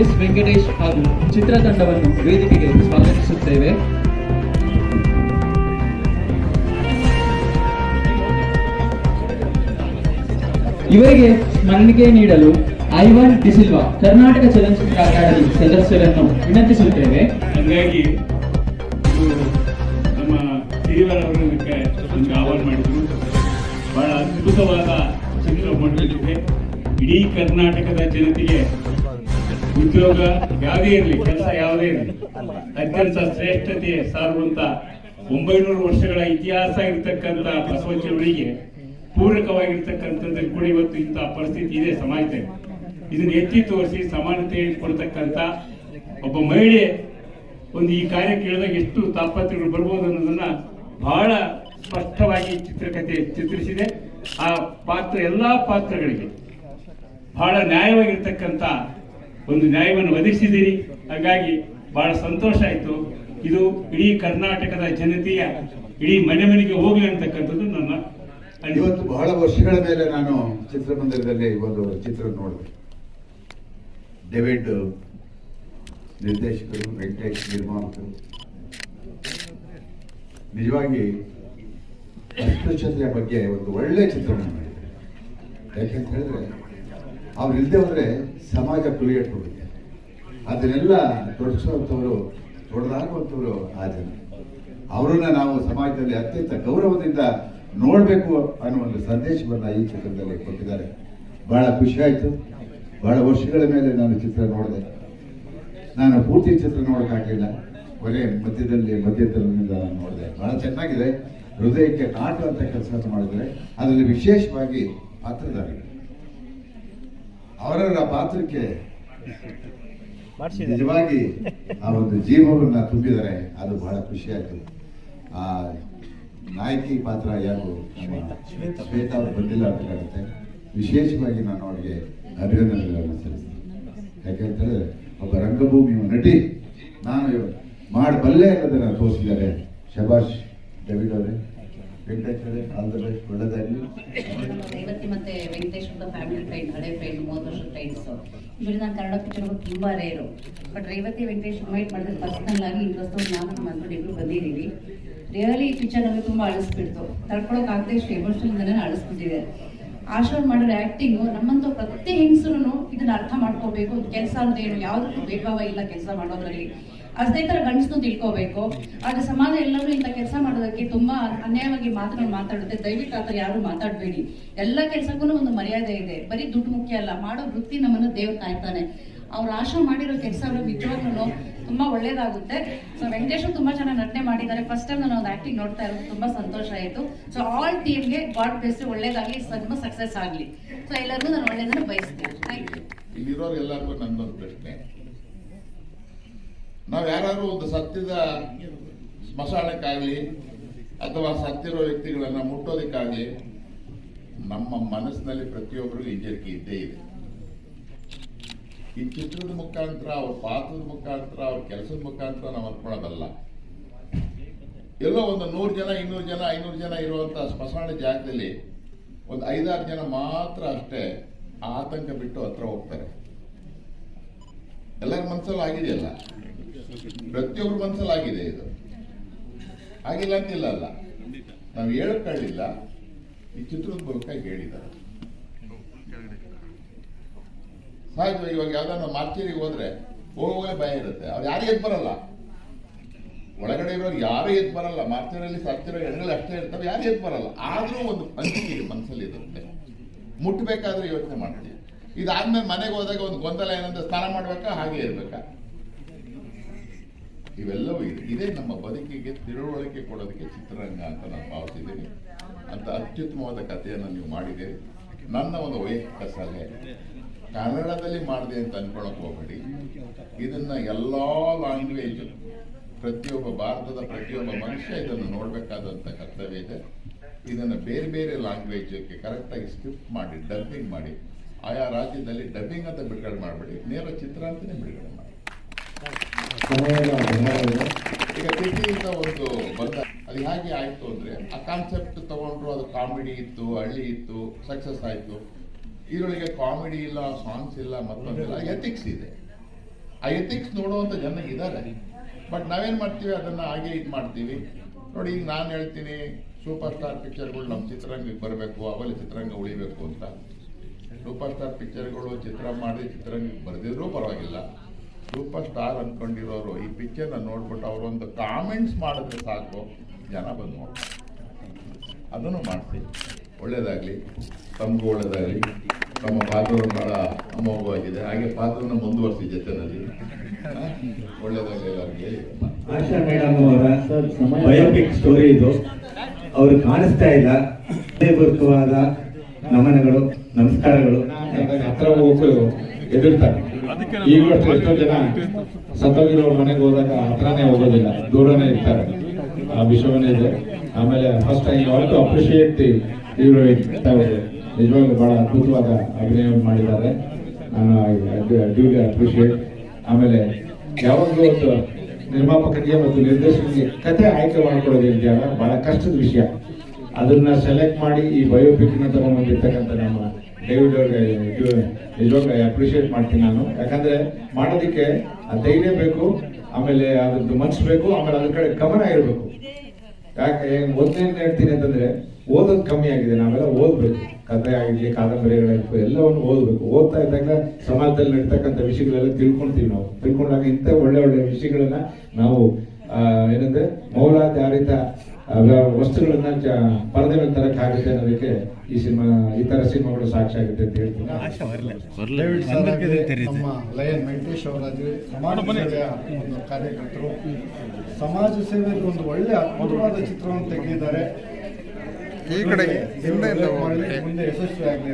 S Venkatesh ಹಾಗೂ ಚಿತ್ರತಂಡವನ್ನು ವೇದಿಕೆಗೆ ಸ್ವಾಗತಿಸುತ್ತೇವೆ. ಇವರಿಗೆ ಸ್ಮರಣಿಕೆ ನೀಡಲು ಐವನ್ ಡಿಸಿಲ್ವಾ ಕರ್ನಾಟಕ ಚಲನಚಿತ್ರ ಅಕಾಡೆಮಿ ಸದಸ್ಯರನ್ನು ವಿನಂತಿಸುತ್ತೇವೆ. ಹಾಗಾಗಿ ನಮ್ಮ ಹಿರಿಯರ ಇದಕ್ಕೆ ಆಹ್ವಾನ ಮಾಡಿದ್ರು. ಬಹಳ ಅದ್ಭುತವಾದ ಚಿತ್ರ ಮೂಡಿಬಂದಿದೆ ಇಡೀ ಕರ್ನಾಟಕದ ಜನತೆಗೆ ಉದ್ಯೋಗ ಯಾವುದೇ ಇರಲಿ, ಕೆಲಸ ಯಾವುದೇ ಇರಲಿ. ಅತ್ಯಂತ ಶ್ರೇಷ್ಠತೆ ಸಾರುವಂತ ಒಂಬೈನೂರು ವರ್ಷಗಳ ಇತಿಹಾಸ ಇರತಕ್ಕಂತ ಬಸವ ಚಳವಳಿಗೆ ಪೂರಕವಾಗಿರ್ತಕ್ಕಂಥದ್ದಲ್ಲಿ ಕೂಡ ಇವತ್ತು ಇಂತಹ ಪರಿಸ್ಥಿತಿ ಇದೆ ಸಮಾಜದಲ್ಲಿ. ಇದನ್ನು ಎತ್ತಿ ತೋರಿಸಿ ಸಮಾನತೆ ಕೊಡ್ತಕ್ಕಂಥ ಒಬ್ಬ ಮಹಿಳೆ ಒಂದು ಈ ಕಾರ್ಯ ಕೇಳಿದಾಗ ಎಷ್ಟು ತಾಪತ್ರಗಳು ಬರ್ಬೋದು ಅನ್ನೋದನ್ನ ಬಹಳ ಸ್ಪಷ್ಟವಾಗಿ ಚಿತ್ರಕಥೆ ಚಿತ್ರಿಸಿದೆ. ಆ ಪಾತ್ರ, ಎಲ್ಲಾ ಪಾತ್ರಗಳಿಗೆ ಬಹಳ ನ್ಯಾಯವಾಗಿರ್ತಕ್ಕಂಥ ಒಂದು ನ್ಯಾಯವನ್ನು ಒದಗಿಸಿದ್ದೀರಿ. ಹಾಗಾಗಿ ಬಹಳ ಸಂತೋಷ ಆಯಿತು. ಇದು ಇಡೀ ಕರ್ನಾಟಕದ ಜನತೆಯ ಇಡೀ ಮನೆ ಮನೆಗೆ ಹೋಗಲಿ ಅಂತಕ್ಕಂಥದ್ದು ನನ್ನ. ಇವತ್ತು ಬಹಳ ವರ್ಷಗಳ ಮೇಲೆ ನಾನು ಚಿತ್ರಮಂದಿರದಲ್ಲಿ ಒಂದು ಚಿತ್ರ ನೋಡಿದೆ. ಡೇವಿಡ್ ನಿರ್ದೇಶಕರು, ವೆಂಕಟೇಶ್ ನಿರ್ಮಾಪಕರು. ನಿಜವಾಗಿ ಅಸ್ಪೃಶ್ಯತೆಯ ಬಗ್ಗೆ ಒಂದು ಒಳ್ಳೆ ಚಿತ್ರವನ್ನು ಮಾಡಿದ್ದಾರೆ. ಯಾಕೆಂತ ಹೇಳಿದ್ರೆ ಅವ್ರು ಇಲ್ಲದೆ ಹೋದ್ರೆ ಸಮಾಜ ಕ್ರಿಯೇಟ್ ಹೋಗುತ್ತೆ ಅದನ್ನೆಲ್ಲ ತೊಡಗಿಸುವಂಥವ್ರು ತೊಡೆದಾಗುವಂಥವ್ರು ಆ ಜನ. ಅವರನ್ನ ನಾವು ಸಮಾಜದಲ್ಲಿ ಅತ್ಯಂತ ಗೌರವದಿಂದ ನೋಡಬೇಕು ಅನ್ನೋ ಒಂದು ಸಂದೇಶವನ್ನ ಈ ಚಿತ್ರದಲ್ಲಿ ಕೊಟ್ಟಿದ್ದಾರೆ. ಬಹಳ ಖುಷಿಯಾಯಿತು ಬಹಳ ವರ್ಷಗಳ ಮೇಲೆ ನಾನು ಚಿತ್ರ ನೋಡಿದೆ. ನಾನು ಪೂರ್ತಿ ಚಿತ್ರ ನೋಡೋಕ್ಕಾಗಲಿಲ್ಲ ಕೊನೆ ಮಧ್ಯದಲ್ಲಿ ಮಧ್ಯದಲ್ಲಿಂದ ನಾನು ನೋಡಿದೆ. ಬಹಳ ಚೆನ್ನಾಗಿದೆ. ಹೃದಯಕ್ಕೆ ನಾಟುವಂತ ಕೆಲಸ ಮಾಡಿದರೆ ಅದರಲ್ಲಿ ವಿಶೇಷವಾಗಿ ಪಾತ್ರಧಾರಿಗಳು. ಅವರವರ ಪಾತ್ರಕ್ಕೆ ನಿಜವಾಗಿ ಆ ಒಂದು ಜೀವವನ್ನ ತುಂಬಿದರೆ ಅದು ಬಹಳ ಖುಷಿ ಆಯ್ತು ಆ ನಾಯಕಿ ಪಾತ್ರ ಯಾರು? ಶ್ವೇತಾ. ಅವರು ಬಂದಿಲ್ಲ ಅಂತ ಹೇಳುತ್ತೆ. ವಿಶೇಷವಾಗಿ ನಾನು ಅವರಿಗೆ ಅಭಿನಂದನೆಗಳನ್ನು ಸಲ್ಲಿಸ್ತೀನಿ. ಯಾಕೆಂತಂದ್ರೆ ಒಬ್ಬ ರಂಗಭೂಮಿ ನಟಿ ನಾನು ಮಾಡಬಲ್ಲೆ ಅನ್ನೋದನ್ನ ತೋರಿಸಿದ್ದಾರೆ ಶಬಾಷ್ ಡೆವಿಡ್ ಅವರೇ. ವೆಂಕಟೇಶ್ ಆಲ್ ದ ಬೆಸ್ಟ್ ಒಳ್ಳೆದಾಗಲಿ ರೇವತಿ ಮತ್ತೆ ವೆಂಕಟೇಶ್ ಅಂತ ಫ್ಯಾಮಿಲಿ ಫ್ರೆಂಡ್ ಹಳೆ ಫ್ರೆಂಡ್ ಮೂವತ್ತು ವರ್ಷದ ಫ್ರೆಂಡ್ಸ್ ಯೂಶಲಿ ನಾನು ಕನ್ನಡ ಪಿಕ್ಚರ್ ತುಂಬಾ rare but Revathi Venkatesh invite ಮಾಡಿದ್ರೆ ಪರ್ಸನಲ್ ಆಗಿ ಇಂಟ್ರೆಸ್ಟ್ ನಾನು ನಮ್ಮ ಹಸ್ಬೆಂಡ್ ಬಂದಿದ್ದೀವಿ. ರಿಯಲಿ ಈ ಪಿಕ್ಚರ್ ನಮಗೆ ತುಂಬಾ ಅಳಿಸ್ಬಿಡ್ತು. ತಡ್ಕೊಳಕ್ ಆಗದೆ ಇಷ್ಟು ಎಮೋಷನಲ್ ಅಳಿಸ್ಬಿಟ್ಟಿದೆ ಆಶ್ರಮ್ ಮಾಡಿರೋ ಆಕ್ಟಿಂಗು ನಮ್ಮಂತ ಪ್ರತಿ ಹೆಂಗಸರು ಇದನ್ನ ಅರ್ಥ ಮಾಡ್ಕೋಬೇಕು. ಕೆಲಸ ಅಂದ್ರೆ ಏನು? ಯಾವುದಕ್ಕೂ ಭೇದಭಾವ ಇಲ್ಲ ಕೆಲಸ ಮಾಡೋದ್ರಲ್ಲಿ. ಅದೇ ತರ ಗಂಡಸನು ತಿಳ್ಕೋಬೇಕು. ಆದ್ರೆ ಸಮಾಜ ಎಲ್ಲರೂ ಇಂಥ ಕೆಲಸ ಮಾಡೋದಕ್ಕೆ ತುಂಬಾ ಅನ್ಯಾಯವಾಗಿ ಮಾತುಗಳು ಮಾತಾಡುತ್ತೆ. ದಯವಿಟ್ಟು ಆತರ ಯಾರು ಮಾತಾಡಬೇಡಿ. ಎಲ್ಲ ಕೆಲಸಕ್ಕೂ ಒಂದು ಮರ್ಯಾದೆ ಇದೆ. ಬರೀ ದುಡ್ಡು ಮುಖ್ಯ ಅಲ್ಲ, ಮಾಡೋ ವೃತ್ತಿ ನಮ್ಮನ್ನು ದೇವ್ರು ಕಾಯ್ತಾನೆ. ಅವ್ರ ಆಶಾ ಮಾಡಿರೋ ಕೆಲಸ ನಿಜವಾಗ್ಲೂ ತುಂಬಾ ಒಳ್ಳೇದಾಗುತ್ತೆ. ಸೊ ವೆಂಕಟೇಶ್ ತುಂಬಾ ಚೆನ್ನಾಗಿ ನಟನೆ ಮಾಡಿದ್ದಾರೆ. ಫಸ್ಟ್ ಟೈಮ್ ನಾನು ಒಂದು ಆಕ್ಟಿಂಗ್ ನೋಡ್ತಾ ಇರೋದು, ತುಂಬಾ ಸಂತೋಷ ಆಯಿತು. ಸೊ ಆಲ್ ಟೀಮ್ಗೆ ಗಾಡ್ ಬೆಸ್ಟ್ ಒಳ್ಳೇದಾಗಲಿ ತುಂಬ ಸಕ್ಸಸ್ ಆಗಲಿ. ಸೊ ಎಲ್ಲರಿಗೂ ನಾನು ಒಳ್ಳೇದನ್ನು ಬಯಸ್ತೇನೆ. ಥ್ಯಾಂಕ್ ಯು ಇಲ್ಲಿರೋರು ಎಲ್ಲರಿಗೂ ನಂದೊಂದು ಪ್ರಶ್ನೆ. ನಾವು ಯಾರಾದ್ರೂ ಒಂದು ಸತ್ಯದ ಸ್ಮಶಾನಕ್ಕಾಗಲಿ ಅಥವಾ ಸತ್ತಿರೋ ವ್ಯಕ್ತಿಗಳನ್ನ ಮುಟ್ಟೋದಕ್ಕಾಗಲಿ, ನಮ್ಮ ಮನಸ್ಸಿನಲ್ಲಿ ಪ್ರತಿಯೊಬ್ಬರಿಗೂ ಹಿಂಜರಿಕೆ ಇದ್ದೇ ಇದೆ. ಈ ಚಿತ್ರದ ಮುಖಾಂತರ, ಅವ್ರ ಪಾತ್ರದ ಮುಖಾಂತರ, ಅವ್ರ ಕೆಲಸದ ಮುಖಾಂತರ ನಾವು ಅನ್ಕೊಳ್ಳೋದಲ್ಲ ಎಲ್ಲೋ ಒಂದು ನೂರು ಜನ, ಇನ್ನೂರು ಜನ, ಐನೂರು ಜನ ಇರುವಂತಹ ಸ್ಮಶಾನ ಜಾಗದಲ್ಲಿ ಒಂದು ಐದಾರು ಜನ ಮಾತ್ರ ಅಷ್ಟೇ ಆತಂಕ ಬಿಟ್ಟು ಹತ್ರ ಹೋಗ್ತಾರೆ. ಎಲ್ಲರ ಮನಸ್ಸಲ್ಲಿ ಆಗಿದೆಯಲ್ಲ? ಪ್ರತಿಯೊಬ್ಬರ ಮನಸ್ಸಲ್ಲಿ ಆಗಿದೆ ಇದು. ಆಗಿಲ್ಲ ಅಂತಿಲ್ಲ ಅಲ್ಲ. ನಾವು ಹೇಳಕ್ಕಾಗಲಿಲ್ಲ ಈ ಚಿತ್ರದ ಮೂಲಕ ಹೇಳಿದ್ದಾರೆ. ಸಹಜವಾಗಿ ಇವಾಗ ಯಾವ್ದಾದ್ರು ಮಾರ್ಚೇರಿಗೆ ಹೋದ್ರೆ ಹೋಗೋದೇ ಭಯ ಇರುತ್ತೆ. ಅವ್ರು ಯಾರು ಎದ್ದು ಬರಲ್ಲ. ಒಳಗಡೆ ಇರೋರು ಯಾರು ಎದ್ದು ಬರಲ್ಲ. ಮಾರ್ಚೇರಿಯಲ್ಲಿ ಸಾಕ್ತಿರೋ ಹೆಣ್ಗಳು ಅಷ್ಟೇ ಇರ್ತಾರೆ, ಯಾರು ಎದ್ದು ಬರಲ್ಲ. ಆದ್ರೂ ಒಂದು ಪಂಚಿಕೆ ಮನಸ್ಸಲ್ಲಿ ಇರುತ್ತೆ. ಮುಟ್ಟಬೇಕಾದ್ರೆ ಯೋಚನೆ ಮಾಡ್ತೀವಿ. ಇದಾದ್ಮೇಲೆ ಮನೆಗೆ ಹೋದಾಗ ಒಂದು ಗೊಂದಲ ಏನಂದ್ರೆ ಸ್ನಾನ ಮಾಡ್ಬೇಕಾ, ಹಾಗೆ ಇರ್ಬೇಕಾ? ಇವೆಲ್ಲವೂ ಇದೆ. ಇದೇ ನಮ್ಮ ಬದುಕಿಗೆ ತಿಳುವಳಿಕೆ ಕೊಡೋದಕ್ಕೆ ಚಿತ್ರರಂಗ ಅಂತ ನಾನು ಭಾವಿಸಿದ್ದೀನಿ. ಅಂತ ಅತ್ಯುತ್ತಮವಾದ ಕಥೆಯನ್ನು ನೀವು ಮಾಡಿದ್ದೀರಿ. ನನ್ನ ಒಂದು ವೈಯಕ್ತಿಕ ಸಲಹೆ. ಕನ್ನಡದಲ್ಲಿ ಮಾಡಿದೆ ಅಂತ ಅನ್ಕೊಳಕ್ ಹೋಗಬೇಡಿ. ಇದನ್ನ ಎಲ್ಲಾ ಲ್ಯಾಂಗ್ವೇಜ್ ಪ್ರತಿಯೊಬ್ಬ ಭಾರತದ ಪ್ರತಿಯೊಬ್ಬ ಮನುಷ್ಯ ಇದನ್ನು ನೋಡಬೇಕಾದಂತ ಕರ್ತವ್ಯ ಇದೆ. ಇದನ್ನು ಬೇರೆ ಬೇರೆ ಲ್ಯಾಂಗ್ವೇಜ್ಗೆ ಕರೆಕ್ಟಾಗಿ ಸ್ಕ್ರಿಪ್ಟ್ ಮಾಡಿ, ಡಬ್ಬಿಂಗ್ ಮಾಡಿ. ಆಯಾ ರಾಜ್ಯದಲ್ಲಿ ಡಬ್ಬಿಂಗ್ ಅಂತ ಬಿಡುಗಡೆ ಮಾಡಬೇಡಿ. ನೇರ ಚಿತ್ರ ಅಂತಲೇ ಬಿಡುಗಡೆ ಮಾಡಿ ಸಮಯದ ಅಭಾವವಿದೆ. ಈಗ ಸಿಟಿಯಿಂದ ಒಂದು ಬಂದ, ಅದು ಹೇಗೆ ಆಯ್ತು ಅಂದ್ರೆ, ಆ ಕಾನ್ಸೆಪ್ಟ್ ತಗೊಂಡ್ರು ಅದು ಕಾಮಿಡಿ ಇತ್ತು, ಹಳ್ಳಿ ಇತ್ತು ಸಕ್ಸಸ್ ಆಯ್ತು. ಇದರೊಳಗೆ ಕಾಮಿಡಿ ಇಲ್ಲ ಸಾಂಗ್ಸ್ ಇಲ್ಲ, ಮತ್ತೊಂದಿಲ್ಲ ಎಥಿಕ್ಸ್ ಇದೆ. ಆ ಎಥಿಕ್ಸ್ ನೋಡುವಂಥ ಜನ ಇದ್ದಾರೆ ಬಟ್ ನಾವೇನು ಮಾಡ್ತೀವಿ? ಅದನ್ನು ಹಾಗೆ ಇದು ಮಾಡ್ತೀವಿ. ನೋಡಿ, ಈಗ ನಾನು ಹೇಳ್ತೀನಿ ಸೂಪರ್ ಸ್ಟಾರ್ ಪಿಕ್ಚರ್ಗಳು ನಮ್ಮ ಚಿತ್ರರಂಗಕ್ಕೆ ಬರಬೇಕು ಅವೆಲ್ಲ ಚಿತ್ರರಂಗ ಉಳಿಬೇಕು ಅಂತ. ಸೂಪರ್ ಸ್ಟಾರ್ ಪಿಕ್ಚರ್ಗಳು ಚಿತ್ರ ಮಾಡಿ ಚಿತ್ರರಂಗಕ್ಕೆ ಬರೆದಿದ್ರೂ ಪರವಾಗಿಲ್ಲ. ಸೂಪರ್ ಸ್ಟಾರ್ ಅಂದ್ಕೊಂಡಿರೋರು ಈ ಪಿಕ್ಚರ್ನ ನೋಡ್ಬಿಟ್ಟು ಅವರೊಂದು ಕಾಮೆಂಟ್ಸ್ ಮಾಡಿದ್ರೆ ಸಾಕು. ಜನ ಬಂದು ನೋಡ್ತಾರೆ. ಅದನ್ನು ಮಾಡ್ತೀವಿ. ಒಳ್ಳೇದಾಗಲಿ ತಮಗೂ ಒಳ್ಳೇದಾಗಲಿ. ತಮ್ಮ ಪಾತ್ರವು ಬಹಳ ಅಮೋಘವಾಗಿದೆ. ಹಾಗೆ ಪಾತ್ರನ ಮುಂದುವರಿಸಿ ಜೊತೆನಲ್ಲಿ ಎಲ್ಲರಿಗೆ ಆಶಾ ಮೇಡಮ್ ಅವರ ಬಯೋಪಿಕ್ ಸ್ಟೋರಿ ಇದು. ಅವರು ಕಾಣಿಸ್ತಾ ಇಲ್ಲ. ಹೃದಯಪೂರ್ವಕವಾದ ನಮನಗಳು ನಮಸ್ಕಾರಗಳು. ಹತ್ರ ಹೋಗು ಎದುರ್ತಾರೆ. ಈಗ ಎಷ್ಟೋ ಜನ ಸತ್ತೋಗಿರೋ ಮನೆಗೆ ಹೋದಾಗ ಹತ್ರನೇ ಹೋಗೋದಿಲ್ಲ, ದೂರನೇ ಇರ್ತಾರೆ. ಆ ವಿಷಯವೇ ಇದೆ. ಆಮೇಲೆ first I also appreciate the heroine ನಿಜವಾಗ್ಲೂ ಬಹಳ ಅದ್ಭುತವಾದ ಅಭಿನಯ ಮಾಡಿದ್ದಾರೆ. ನಾನು ಡ್ಯೂಲಿ ಅಪ್ರಿಷಿಯೇಟ್ ಆಮೇಲೆ ಯಾವಾಗಲೂ ಒಂದು ನಿರ್ಮಾಪಕರಿಗೆ ಮತ್ತು ನಿರ್ದೇಶಕರಿಗೆ ಕಥೆ ಆಯ್ಕೆ ಇದೆಯಲ್ಲ ಬಹಳ ಕಷ್ಟದ ವಿಷಯ. ಅದನ್ನ ಸೆಲೆಕ್ಟ್ ಮಾಡಿ ಈ ಬಯೋಪಿಕ್ನ ತಗೊಂಡ್ಬಂದಿರ್ತಕ್ಕಂಥ ನಮ್ಮ ಅವ್ರಿಗೆ ನಿಜವಾಗ್ಲೂ ಅಪ್ರಿಷಿಯೇಟ್ ಮಾಡ್ತೀನಿ ನಾನು. ಯಾಕಂದ್ರೆ ಮಾಡೋದಕ್ಕೆ ಆ ಧೈರ್ಯ ಬೇಕು, ಆಮೇಲೆ ಅದ್ರದ್ದು ಮನ್ಸು ಬೇಕು, ಆಮೇಲೆ ಅದ್ರ ಕಡೆ ಗಮನ ಇರಬೇಕು. ಯಾಕೆ ಮೊದಲನೇ ಹೇಳ್ತೀನಿ ಅಂತಂದ್ರೆ, ಓದೋದು ಕಮ್ಮಿ ಆಗಿದೆ, ನಾವೆಲ್ಲ ಓದ್ಬೇಕು. ಕಥೆ ಆಗಿರ್ಲಿ ಕಾದಂಬರಿಗಳಾಗಿರ್ಬೇಕು ಎಲ್ಲವನ್ನು ಓದ್ಬೇಕು. ಓದ್ತಾ ಇದ್ದಾಗ ಸಮಾಜದಲ್ಲಿ ನಡೀತಕ್ಕಂಥ ವಿಷಯಗಳೆಲ್ಲ ತಿಳ್ಕೊಳ್ತೀವಿ ನಾವು. ತಿಳ್ಕೊಂಡಾಗ ಇಂಥ ಒಳ್ಳೆ ಒಳ್ಳೆ ವಿಷಯಗಳನ್ನ ನಾವು ಏನಂದ್ರೆ ಮೌಲಾಧಾರಿತ ವಸ್ತುಗಳನ್ನ ಪರದೆ ಮೇಲೆ ತರಕ್ಕಾಗುತ್ತೆ ಅನ್ನೋದಕ್ಕೆ ಈ ಸಿನಿಮಾ ಈ ತರ ಸಿನಿಮಾಗಳು ಸಾಕ್ಷಿ ಆಗುತ್ತೆ ಅಂತ ಹೇಳ್ತೀನಿ. ನಮ್ಮ ಲಯನ್ ವೆಂಕಟೇಶ್ ಅವರಾಗಲಿ ಸಮಾಜ ಸೇವೆಯ ಒಂದು ಕಾರ್ಯಕರ್ತರು. ಸಮಾಜ ಸೇವೆಗೆ ಒಂದು ಒಳ್ಳೆ ಅದ್ಭುತವಾದ ಚಿತ್ರವನ್ನು ತೆಗೆದಿದ್ದಾರೆ. ಈ ಕಡೆ ಮುಂದೆ ಯಶಸ್ವಿ ಆಗಲಿ